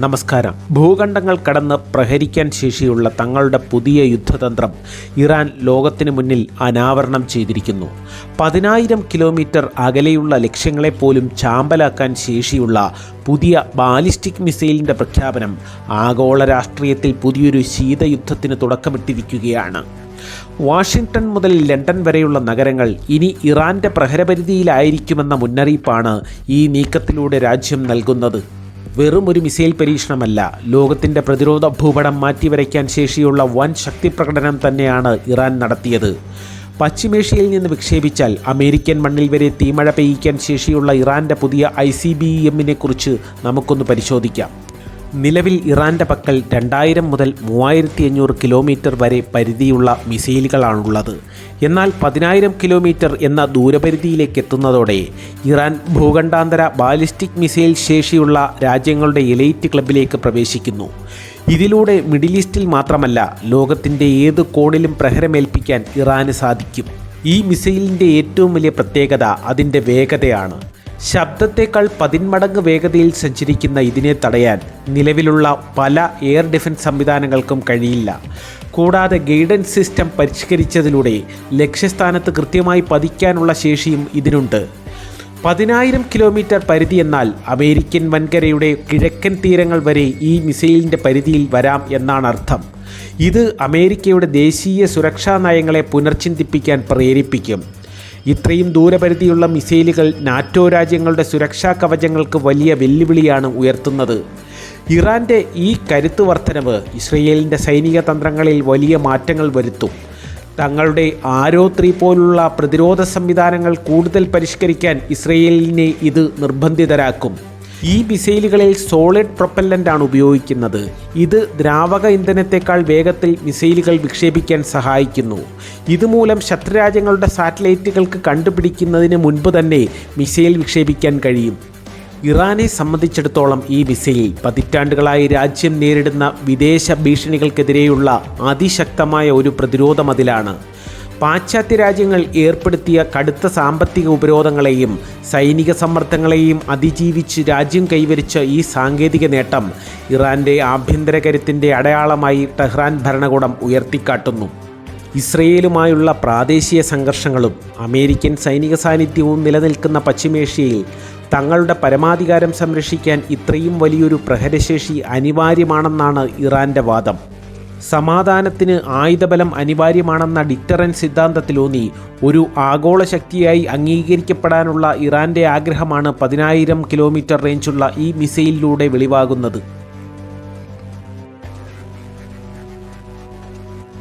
നമസ്കാരം. ഭൂഖണ്ഡങ്ങൾ കടന്ന് പ്രഹരിക്കാൻ ശേഷിയുള്ള തങ്ങളുടെ പുതിയ യുദ്ധതന്ത്രം ഇറാൻ ലോകത്തിന് മുന്നിൽ അനാവരണം ചെയ്തിരിക്കുന്നു. പതിനായിരം കിലോമീറ്റർ അകലെയുള്ള ലക്ഷ്യങ്ങളെപ്പോലും ചാമ്പലാക്കാൻ ശേഷിയുള്ള പുതിയ ബാലിസ്റ്റിക് മിസൈലിന്റെ പ്രഖ്യാപനം ആഗോള രാഷ്ട്രീയത്തിൽ പുതിയൊരു ശീതയുദ്ധത്തിന് തുടക്കമിട്ടിരിക്കുകയാണ്. വാഷിംഗ്ടൺ മുതൽ ലണ്ടൻ വരെയുള്ള നഗരങ്ങൾ ഇനി ഇറാന്റെ പ്രഹരപരിധിയിലായിരിക്കുമെന്ന മുന്നറിയിപ്പാണ് ഈ നീക്കത്തിലൂടെ രാജ്യം നൽകുന്നത്. വെറും ഒരു മിസൈൽ പരീക്ഷണമല്ല. ലോകത്തിന്റെ പ്രതിരോധ ഭൂപടം മാറ്റിവരയ്ക്കാൻ ശേഷിയുള്ള വൻ ശക്തി പ്രകടനം തന്നെയാണ് ഇറാൻ നടത്തിയത്. പശ്ചിമേഷ്യയിൽ നിന്ന് വിക്ഷേപിച്ചാൽ അമേരിക്കൻ മണ്ണിൽ വരെ തീമഴ പെയ്യിക്കാൻ ശേഷിയുള്ള ഇറാന്റെ പുതിയ ഐ സി ബി എമ്മിനെ കുറിച്ച് നമുക്കൊന്ന് പരിശോധിക്കാം. നിലവിൽ ഇറാന്റെ പക്കൽ രണ്ടായിരം മുതൽ മൂവായിരത്തി അഞ്ഞൂറ് കിലോമീറ്റർ വരെ പരിധിയുള്ള മിസൈലുകളാണുള്ളത്. എന്നാൽ പതിനായിരം കിലോമീറ്റർ എന്ന ദൂരപരിധിയിലേക്ക് എത്തുന്നതോടെ ഇറാൻ ഭൂഖണ്ഡാന്തര ബാലിസ്റ്റിക് മിസൈൽ ശേഷിയുള്ള രാജ്യങ്ങളുടെ എലൈറ്റ് ക്ലബിലേക്ക് പ്രവേശിക്കുന്നു. ഇതിലൂടെ മിഡിൽ ഈസ്റ്റിൽ മാത്രമല്ല ലോകത്തിന്റെ ഏത് കോണിലും പ്രഹരമേൽപ്പിക്കാൻ ഇറാന് സാധിക്കും. ഈ മിസൈലിന്റെ ഏറ്റവും വലിയ പ്രത്യേകത അതിന്റെ വേഗതയാണ്. ശബ്ദത്തേക്കാൾ പതിന്മടങ്ങ് വേഗതയിൽ സഞ്ചരിക്കുന്ന ഇതിനെ തടയാൻ നിലവിലുള്ള പല എയർ ഡിഫൻസ് സംവിധാനങ്ങൾക്കും കഴിയില്ല. കൂടാതെ ഗൈഡൻസ് സിസ്റ്റം പരിഷ്കരിച്ചതിലൂടെ ലക്ഷ്യസ്ഥാനത്ത് കൃത്യമായി പതിക്കാനുള്ള ശേഷിയും ഇതിനുണ്ട്. പതിനായിരം കിലോമീറ്റർ പരിധി എന്നാൽ അമേരിക്കൻ വൻകരയുടെ കിഴക്കൻ തീരങ്ങൾ വരെ ഈ മിസൈലിന്റെ പരിധിയിൽ വരാം എന്നാണ് അർത്ഥം. ഇത് അമേരിക്കയുടെ ദേശീയ സുരക്ഷാ നയങ്ങളെ പുനർചിന്തിപ്പിക്കാൻ പ്രേരിപ്പിക്കും. ഇത്രയും ദൂരപരിധിയുള്ള മിസൈലുകൾ നാറ്റോ രാജ്യങ്ങളുടെ സുരക്ഷാ കവചങ്ങൾക്ക് വലിയ വെല്ലുവിളിയാണ് ഉയർത്തുന്നത്. ഇറാന്റെ ഈ കരുത്ത് വർധനവ് ഇസ്രയേലിന്റെ സൈനിക തന്ത്രങ്ങളിൽ വലിയ മാറ്റങ്ങൾ വരുത്തും. തങ്ങളുടെ ആരോ ത്രീ പോലുള്ള പ്രതിരോധ സംവിധാനങ്ങൾ കൂടുതൽ പരിഷ്കരിക്കാൻ ഇസ്രയേലിനെ ഇത് നിർബന്ധിതരാക്കും. ഈ മിസൈലുകളിൽ സോളിഡ് പ്രൊപ്പല്ലന്റ് ആണ് ഉപയോഗിക്കുന്നത്. ഇത് ദ്രാവക ഇന്ധനത്തെക്കാൾ വേഗത്തിൽ മിസൈലുകൾ വിക്ഷേപിക്കാൻ സഹായിക്കുന്നു. ഇതുമൂലം ശത്രുരാജ്യങ്ങളുടെ സാറ്റലൈറ്റുകൾക്ക് കണ്ടുപിടിക്കുന്നതിന് മുൻപ് തന്നെ മിസൈൽ വിക്ഷേപിക്കാൻ കഴിയും. ഇറാനെ സംബന്ധിച്ചിടത്തോളം ഈ മിസൈൽ പതിറ്റാണ്ടുകളായി രാജ്യം നേരിടുന്ന വിദേശ ഭീഷണികൾക്കെതിരെയുള്ള അതിശക്തമായ ഒരു പ്രതിരോധ മതിലാണ് പാശ്ചാത്യ രാജ്യങ്ങൾ ഏർപ്പെടുത്തിയ കടുത്ത സാമ്പത്തിക ഉപരോധങ്ങളെയും സൈനിക സമ്മർദ്ദങ്ങളെയും അതിജീവിച്ച് രാജ്യം കൈവരിച്ച ഈ സാങ്കേതിക നേട്ടം ഇറാന്റെ ആഭ്യന്തര കരുത്തിന്റെ അടയാളമായി ടെഹ്റാൻ ഭരണകൂടം ഉയർത്തിക്കാട്ടുന്നു. ഇസ്രയേലുമായുള്ള പ്രാദേശിക സംഘർഷങ്ങളും അമേരിക്കൻ സൈനിക സാന്നിധ്യവും നിലനിൽക്കുന്ന പശ്ചിമേഷ്യയിൽ തങ്ങളുടെ പരമാധികാരം സംരക്ഷിക്കാൻ ഇത്രയും വലിയൊരു പ്രഹരശേഷി അനിവാര്യമാണെന്നാണ് ഇറാന്റെ വാദം. സമാധാനത്തിന് ആയുധബലം അനിവാര്യമാണെന്ന ഡിറ്ററൻ സിദ്ധാന്തത്തിലൂന്നി ഒരു ആഗോള ശക്തിയായി അംഗീകരിക്കപ്പെടാനുള്ള ഇറാന്റെ ആഗ്രഹമാണ് പതിനായിരം കിലോമീറ്റർ റേഞ്ചുള്ള ഈ മിസൈലിലൂടെ വെളിവാകുന്നത്.